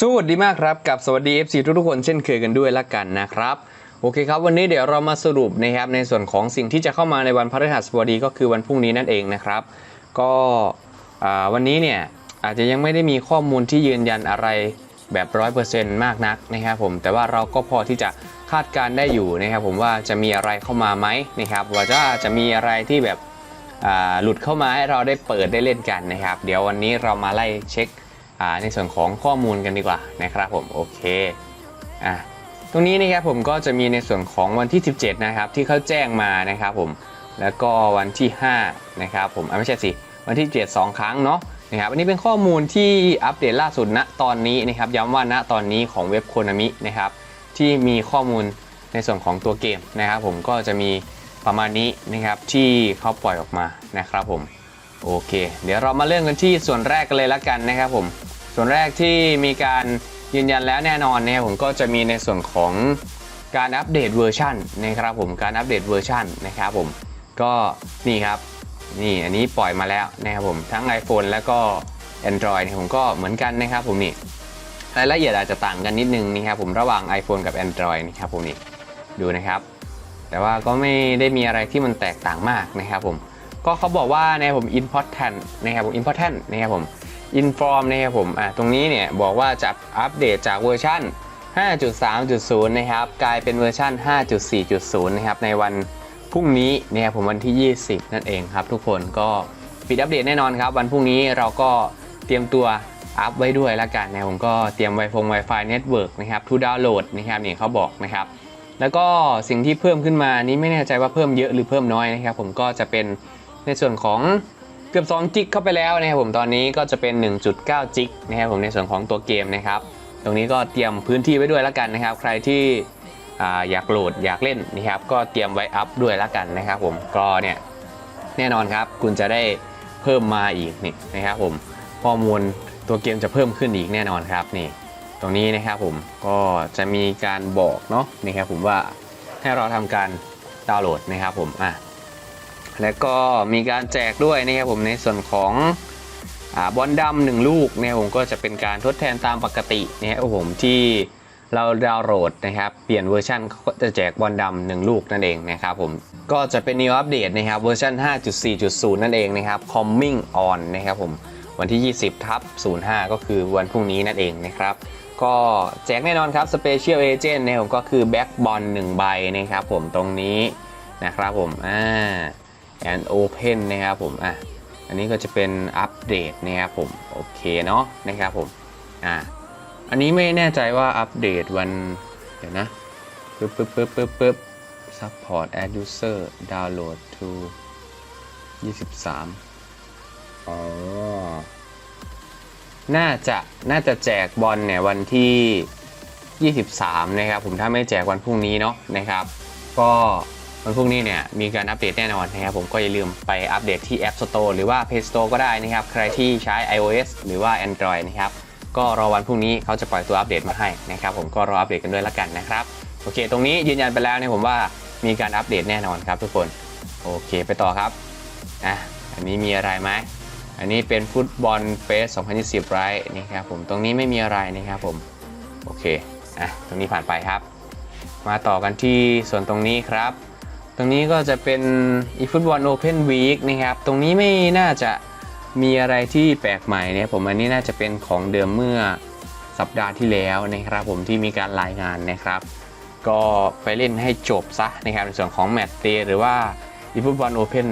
สวัสดีมากครับกับสวัสดี FC ทุกๆคนเช่นเคยกันด้วยละกันนะครับโอเคครับวันนี้เดี๋ยวเรามาสรุปนะครับในส่วนของสิ่งที่จะเข้ามาในวันพฤหัสบดีก็คือวันพรุ่งนี้นั่นเองนะครับ ก็วันนี้เนี่ยอาจจะยังไม่ได้มีข้อมูลที่ยืนยันอะไรแบบร้อยเปอร์เซนต์มากนักนะครับผมแต่ว่าเราก็พอที่จะคาดการณ์ได้อยู่นะครับผมว่าจะมีอะไรเข้ามาไหมนะครับว่าจะจะมีอะไรที่แบบหลุดเข้ามาให้เราได้เปิดได้เล่นกันนะครับ เดี๋ยววันนี้เรามาไล่เช็ค ในส่วนของข้อมูลกันดีกว่านะครับผมโอเคอะตรงนี้นะครับผมก็จะมีในส่วนของวันที่ 17 นะครับ ที่เขาแจ้งมานะครับผมแล้วก็วันที่ 5 นะครับผมอะไม่ใช่สิวันที่7 2 ครั้งเนาะนะครับอันนี้เป็นข้อมูลที่อัปเดตล่าสุดณตอนนี้นะครับย้ำว่าณตอนนี้ของเว็บโคนามินะครับที่มีข้อมูลในส่วนของตัวเกมนะครับ ผมก็จะมีประมาณนี้นะครับที่เขาปล่อยออกมานะครับผม โอเค เดี๋ยวเรามาเริ่มกันที่ส่วนแรกกันเลยละกันนะครับผม ส่วนแรกที่มีการยืนยันแล้วแน่นอนเนะครับผมก็จะมีในส่วนของการอัปเดตเวอร์ชันนะครับผมการอัปเดตเวอร์ชันนะครับผมก็นี่ครับนี่อันนี้ปล่อยมาแล้วนะครับผมทั้ง iPhone แล้วก็ Android เนี่ยผมก็เหมือนกันนะครับผมนี่รายละเอียดอาจจะต่างกันนิดนึงนะครับผมระหว่าง iPhone กับ Android นะครับผมนี่ดูนะครับ แต่ว่าก็ไม่ได้มีอะไรที่มันแตกต่างมากนะครับผม ก็เขาบอกว่านะครับผม important นะครับผม important นะครับผม inform นะครับผมอ่าตรงนี้เนี่ยบอกว่าจะอัปเดตจากเวอร์ชัน5.3.0 นะครับ กลายเป็นเวอร์ชัน5.4.0 นะครับ ในวันพรุ่งนี้นะครับผมวันที่ 20 นั่นเองครับ ทุกคนก็ปิดอัปเดตแน่นอนครับ วันพรุ่งนี้เราก็เตรียมตัวอัพไว้ด้วยแล้วกันนะครับผมก็เตรียม Wi-Fi Wi-Fi Network นะครับ to download นะครับนี่เขาบอกนะครับ แล้วก็สิ่งที่เพิ่มขึ้นมานี้ไม่แน่ใจว่าเพิ่มเยอะหรือเพิ่มน้อยนะครับ ผมก็จะเป็น ในส่วนของเกือบ2จิกเข้าไปแล้วนะครับผมตอนนี้ก็จะเป็น 1.9 จิกนะครับผมในส่วนของตัวเกมนะครับ ตรงนี้ก็เตรียมพื้นที่ไว้ด้วยแล้วกันนะครับ ใครที่ออยากโหลดอยากเล่นนะครับ ก็เตรียมไว้อัพด้วยแล้วกันนะครับ ผมก็เนี่ยแน่นอนครับคุณจะได้เพิ่มมาอีกนี่นะครับผมข้อมูลตัวเกมจะเพิ่มขึ้นอีกแน่นอนครับนี่ ตรงนี้นะครับผมก็จะมีการบอกเนาะนะครับผมว่าให้เราทำการดาวน์โหลดนะครับผมอะ แล้วก็มีการแจกด้วยนะครับผมในส่วนของอบอลดำหนึ่งลูกนะครับผมก็จะเป็นการทดแทนตามปกตินะครับผมที่เราดาวน์โหลดนะครับ เปลี่ยนเวอร์ชันเขาก็จะแจกบอลดำหนึ่งลูกนั่นเองนะครับผมก็จะเป็น new update นะครับเวอร์ชัน5.4.0 นั่นเองนะครับ coming on นะครับผมวันที่ 20ทับ05 ก็คือวันพรุ่งนี้นั่นเองนะครับ ก็แจกแน่นอนครับ Special Agent นะครับผมก็คือแบ็กบอล1ใบนะครับผมตรงนี้นะครับผมอ่า and open นะครับผมอะอันนี้ก็จะเป็นอัปเดตนะครับผมโอเคเนาะนะครับผมอ่าอันนี้ไม่แน่ใจว่าอัปเดตวัน เดี๋ยวนะปึ๊บปึ๊บปึ๊บปึ๊บปึ๊บ support add user download to 23อ๋อน่าจะน่าจะแจกบอลเนี่ยวันที่ 23 นะครับผมถ้าไม่แจกวันพรุ่งนี้เนาะนะครับ ก็ วันพรุ่งนี้เนี่ยมีการอัปเดตแน่นอนนะครับผมก็อย่าลืมไปอัปเดตที่ App Store หรือว่า Play Store ก็ได้นะครับใครที่ใช้ iOS หรือว่า Android นะครับก็รอวันพรุ่งนี้เขาจะปล่อยตัวอัปเดตมาให้นะครับผมก็รออัปเดตกันด้วยละกันนะครับโอเค ตรงนี้ยืนยันไปแล้วเนี่ยผมว่ามีการอัปเดตแน่นอนครับทุกคนโอเคไปต่อครับอะอันนี้มีอะไรไหมอันนี้เป็นฟุตบอลเฟส 2020ไรนี่ครับผมตรงนี้ไม่มีอะไรนะครับผมโอเคอะตรงนี้ผ่านไปครับ มาต่อกันที่ส่วนตรงนี้ครับ ตรงนี้ก็จะเป็นอีฟุตบอลโอเพนวีคนะครับ ตรงนี้ไม่น่าจะมีอะไรที่แปลกใหม่เนี่ยผมอันนี้น่าจะเป็นของเดิมเมื่อสัปดาห์ที่แล้วนะครับ ผมที่มีการรายงานนะครับ ก็ไปเล่นให้จบซะนะครับในส่วนของแมตช์เตหรือว่าอีฟุตบอลโอเพน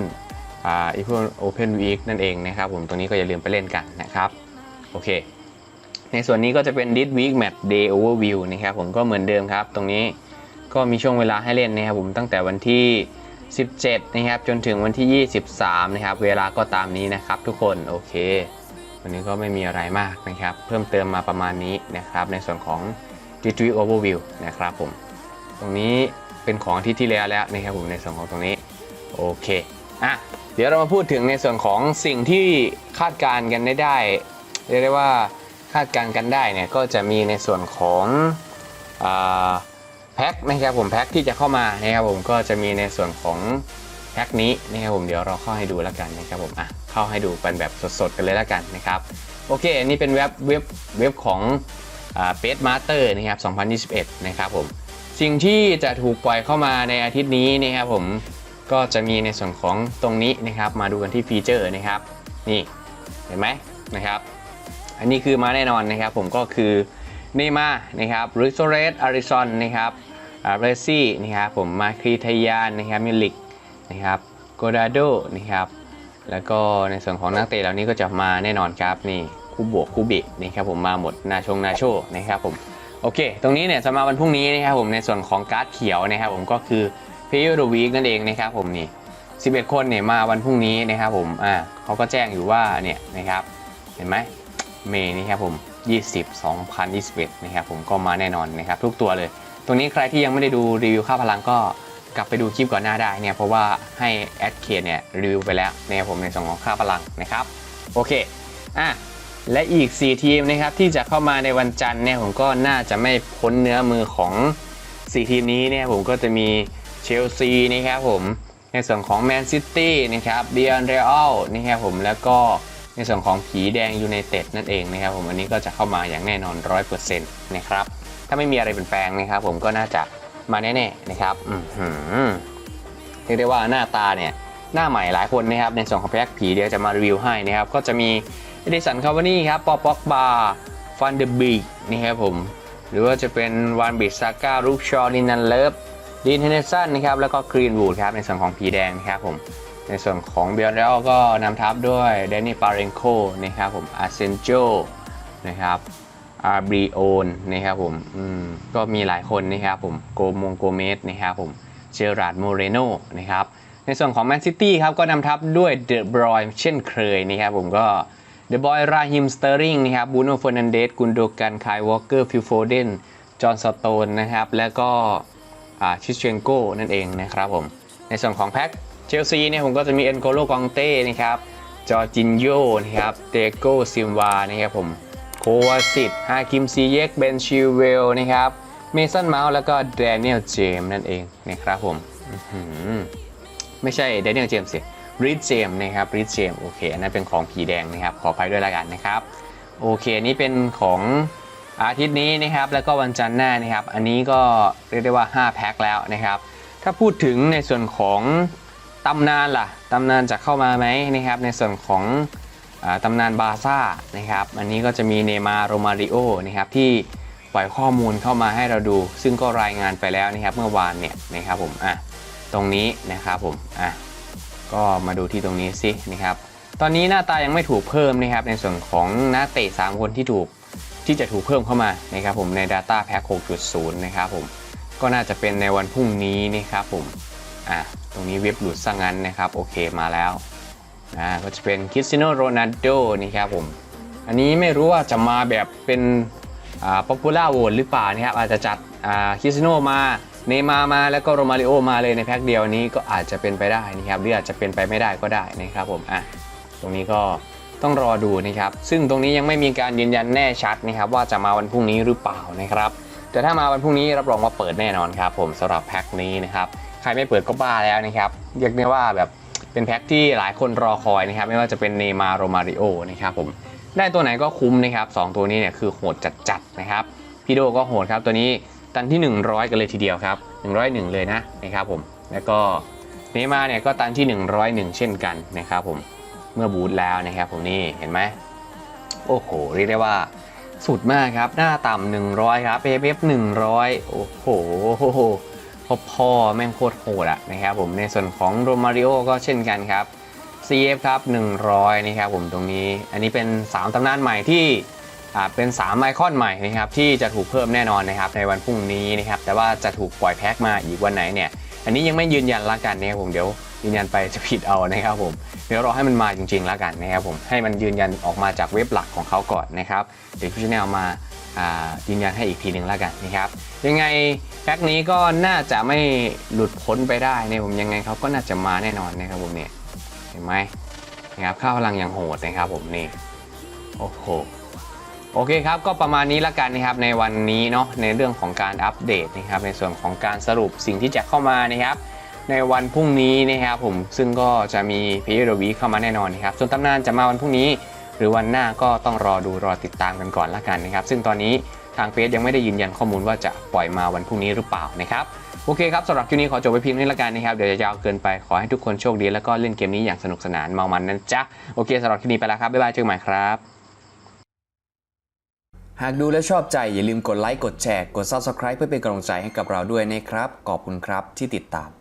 อ่าอีพวก Open Week นั่นเองนะครับ ผมตรงนี้ก็อย่าลืมไปเล่นกันนะครับโอเค ในส่วนนี้ก็จะเป็น This Week Match Day Overview นะครับผมก็เหมือนเดิมครับ ตรงนี้ ก็มีช่วงเวลาให้เล่นนะครับผมตั้งแต่วันที่ 17 นะครับ จนถึงวันที่ 23 นะครับ เวลาก็ตามนี้นะครับ ทุกคนโอเค วันนี้ก็ไม่มีอะไรมากนะครับ เพิ่มเติมมาประมาณนี้นะครับ ในส่วนของ This Week Overview นะครับผม ตรงนี้เป็นของที่ที่แล้วแล้วนะครับผมในส่วนของตรงนี้โอเคอะเดี๋ยวเรามาพูดถึงในส่วนของสิ่งที่คาดการณ์กันได้ได้เรียกได้ว่าคาดการณ์กันได้เนี่ยก็จะมีในส่วนของอ่า แพ็คนะครับผมแพ็คที่จะเข้ามานะครับผมก็จะมีในส่วนของแพ็คนี้นะครับผมเดี๋ยวเราเข้าให้ดูแล้วกันนะครับผมอะเข้าให้ดูเป็นแบบสดๆกันเลยแล้วกันนะครับโอเคอันนี้เป็นเว็บเว็บเว็บของเฟสมาสเตอร์นะครับ2021 นะครับผมสิ่งที่จะถูกปล่อยเข้ามาในอาทิตย์นี้นะครับผมก็จะมีในส่วนของตรงนี้นะครับ มาดูกันที่ฟีเจอร์นะครับนี่เห็นไหมนะครับ อันนี้คือมาแน่นอนนะครับผมก็คือ เนมานะครับริโซเรสอาริซอนนะครับอาเรซี่นะครับผมมาครีทยานนะครับมิลิกนะครับโกดาโดนะครับแล้วก็ในส่วนของนักเตะเหล่านี้ก็จะมาแน่นอนครับนี่คู่บวกคู่บินะครับผมมาหมดนาชงนาโชนะครับผมโอเค ตรงนี้เนี่ยจะมาวันพรุ่งนี้นะครับผมในส่วนของการ์ดเขียวนะครับผมก็คือพิโอโดวีกนั่นเองนะครับผมนี่11 คนเนี่ยมาวันพรุ่งนี้นะครับผมอ่าเขาก็แจ้งอยู่ว่าเนี่ยนะครับเห็นไหมเมย์นี่ครับผม 20 2021 นะครับผมก็มาแน่นอนนะครับทุกตัวเลย ตรงนี้ใครที่ยังไม่ได้ดูรีวิวค่าพลังก็กลับไปดูคลิปก่อนหน้าได้เนี่ยเพราะว่าให้แอดเคเนี่ยรีวิวไปแล้วนะครับผมในส่วนของค่าพลังนะครับโอเคอะและอีก 4 ทีมนะครับที่จะเข้ามาในวันจันทร์เนี่ยผมก็น่าจะไม่พ้นเนื้อมือของ 4 ทีมนี้เนี่ยผมก็จะมีเชลซีนะครับผมในส่วนของแมนซิตี้นะครับเบียนเรอัลนะครับผมแล้วก็ ในส่วนของผีแดงยูไนเต็ดนั่นเองนะครับผมอันนี้ก็จะเข้ามาอย่างแน่นอน 100%นะครับถ้าไม่มีอะไรเปลี่ยนแปลงนะครับผมก็น่าจะมาแน่ๆนะครับอือเรียกได้ว่าหน้าตาเนี่ยหน้าใหม่หลายคนนะครับในส่วนของแพ็กผีเดี๋ยวจะมารีวิวให้นะครับก็จะมีเอดิสันคาวานี่ครับปอป็อกบาฟันเดอร์บีนะครับผมหรือว่าจะเป็นวานบิสซาก้าลูกชอลินันเลิฟดีนเทนเนสันนะครับแล้วก็กรีนวูดครับในส่วนของผีแดงนะครับผม ในส่วนของเบียร์แล้วก็นำทัพด้วยเดนนี่ปาเรนโคนะครับผมอาเซนโจนะครับอาร์บริโอนนะครับผมอืมก็มีหลายคนนะครับผมโกมงโกเมสนะครับผมเจอราร์ดโมเรโนนะครับในส่วนของแมนซิตี้ครับก็นำทัพด้วยเดอะบรอยเช่นเคยนะครับผมก็เดอะบอยราฮิมสเตอริงนะครับบูโนเฟอร์นันเดสกุนโดกันคายวอลเกอร์ฟิลโฟเดนจอห์นสโตนนะครับแล้วก็ชิชเชนโก้นั่นเองนะครับผมในส่วนของแพ็ค ชลซีเนี่ยผมก็จะมีเอ็นโกโลกองเต้นะครับจอจินโยนะครับเตโกซิมวานะครับผมโควาสิตฮาคิมซีเยกเบนชิวเวลนะครับเมสันเมาส์แล้วก็แดเนียลเจมนั่นเองนะครับผมไม่ใช่แดเนียลเจมสิริดเจมนะครับริดเจมโอเคอันนั้นเป็นของผีแดงนะครับขออภัยด้วยละกันนะครับโอเคนี่เป็นของอาทิตย์นี้นะครับแล้วก็วันจันทร์หน้านะครับ อันนี้ก็เรียกได้ว่า 5 แพ็คแล้วนะครับ ถ้าพูดถึงในส่วนของ ตำนานล่ะตำนานจะเข้ามาไหมนะครับในส่วนของอตำนานบาซ่านะครับอันนี้ก็จะมีเนมาโรมาริโอนะครับที่ปล่อยข้อมูลเข้ามาให้เราดู ซึ่งก็รายงานไปแล้วนะครับเมื่อวานเนี่ยนะครับผมอะตรงนี้นะครับผมอะก็มาดูที่ตรงนี้สินะครับตอนนี้หน้าตายังไม่ถูกเพิ่มนะครับในส่วนของนักเตะ3คนที่ถูกที่จะถูกเพิ่มเข้ามานะครับผมใน Data Pack 6.0 นะครับผมก็น่าจะเป็นในวันพรุ่งนี้นะครับผมอะ ตรงนี้เว็บหลุดซะงั้นนะครับ โอเคมาแล้วอ่าก็จะเป็นคริสตียโนโรนัลโดนี่ครับผม อันนี้ไม่รู้ว่าจะมาแบบเป็นอ่าป๊อปปูล่าโหวตหรือเปล่านะครับ อาจจะจัดอ่าคริสตียโนมาเนมามาแล้วก็โรมาริโอมาเลยในแพ็คเดียวนี้ก็อาจจะเป็นไปได้นะครับหรืออาจจะเป็นไปไม่ได้ก็ได้นะครับผมอะตรงนี้ก็ต้องรอดูนะครับ ซึ่งตรงนี้ยังไม่มีการยืนยันแน่ชัดนะครับ ว่าจะมาวันพรุ่งนี้หรือเปล่านะครับ แต่ถ้ามาวันพรุ่งนี้รับรองว่าเปิดแน่นอนครับผมสำหรับแพ็คนี้นะครับ ใครไม่เปิดก็บ้าแล้วนะครับเรียกได้ว่าแบบเป็นแพ็คที่หลายคนรอคอยนะครับ ไม่ว่าจะเป็นเนมาโรมาริโอนะครับผมได้ตัวไหนก็คุ้มนะครับสองตัวนี้เนี่ยคือโหดจัดๆนะครับพี่โดก็โหดครับตัวนี้ตันที่ 100 กันเลยทีเดียวครับ 101 เลยนะนะครับผมแล้วก็เนมาเนี่ยก็ตันที่ 101 เช่นกันนะครับผมเมื่อบูทแล้วนะครับผมนี่เห็นไหมโอ้โหเรียกได้ว่าสุดมากครับ หน้าต่ำ100 ครับ AFF 100 โอ้โห พ่อพ่อแม่งโคตรโหดอะนะครับผมในส่วนของโรมาริโอก็เช่นกันครับ CF ครับ 100 นะครับผมตรงนี้ อันนี้เป็น 3ตำนานใหม่ที่เป็น 3ไอคอนใหม่นะครับที่จะถูกเพิ่มแน่นอนนะครับในวันพรุ่งนี้นะครับแต่ว่าจะถูกปล่อยแพ็คมาอีกวันไหนเนี่ย อันนี้ยังไม่ยืนยันละกันนะครับผมเดี๋ยวยืนยันไปจะผิดเอานะครับผมเดี๋ยวรอให้มันมาจริงๆละกันนะครับผมให้มันยืนยันออกมาจากเว็บหลักของเขาก่อนนะครับเดี๋ยวพี่ชแนลมา ยืนยันให้อีกทีหนึ่งและกันนะครับ ยังไงแพ็คนี้ก็น่าจะไม่หลุดพ้นไปได้นะผมยังไงเขาก็น่าจะมาแน่นอนนะครับผมเนี่ยเห็นไหมนะครับค่าพลังอย่างโหดนะครับผมนี่โอ้โหโอเคครับก็ประมาณนี้ละกันนะครับในวันนี้เนาะในเรื่องของการอัปเดตนะครับในส่วนของการสรุปสิ่งที่จะเข้ามานะครับในวันพรุ่งนี้นะครับผมซึ่งก็จะมีพีเอวีเข้ามาแน่นอนนะครับส่วนตำนานจะมาวันพรุ่งนี้ หรือวันหน้าก็ต้องรอดูรอติดตามกันก่อนละกันนะครับ ซึ่งตอนนี้ทางเฟซยังไม่ได้ยืนยันข้อมูลว่าจะปล่อยมาวันพรุ่งนี้หรือเปล่านะครับโอเคครับสำหรับคลิปนี้ขอจบไปเพียงนี้ละกันนะครับเดี๋ยวจะยาวเกินไปขอให้ทุกคนโชคดีแล้วก็เล่นเกมนี้อย่างสนุกสนานเมามันนะจ๊ะโอเคสำหรับคลิปนี้ไปแล้วครับบ๊ายบายเจอกันใหม่ครับหากดูและชอบใจอย่าลืมกดไลค์กดแชร์กด Subscribe เพื่อเป็นกำลังใจให้กับเราด้วยนะครับขอบคุณครับที่ติดตาม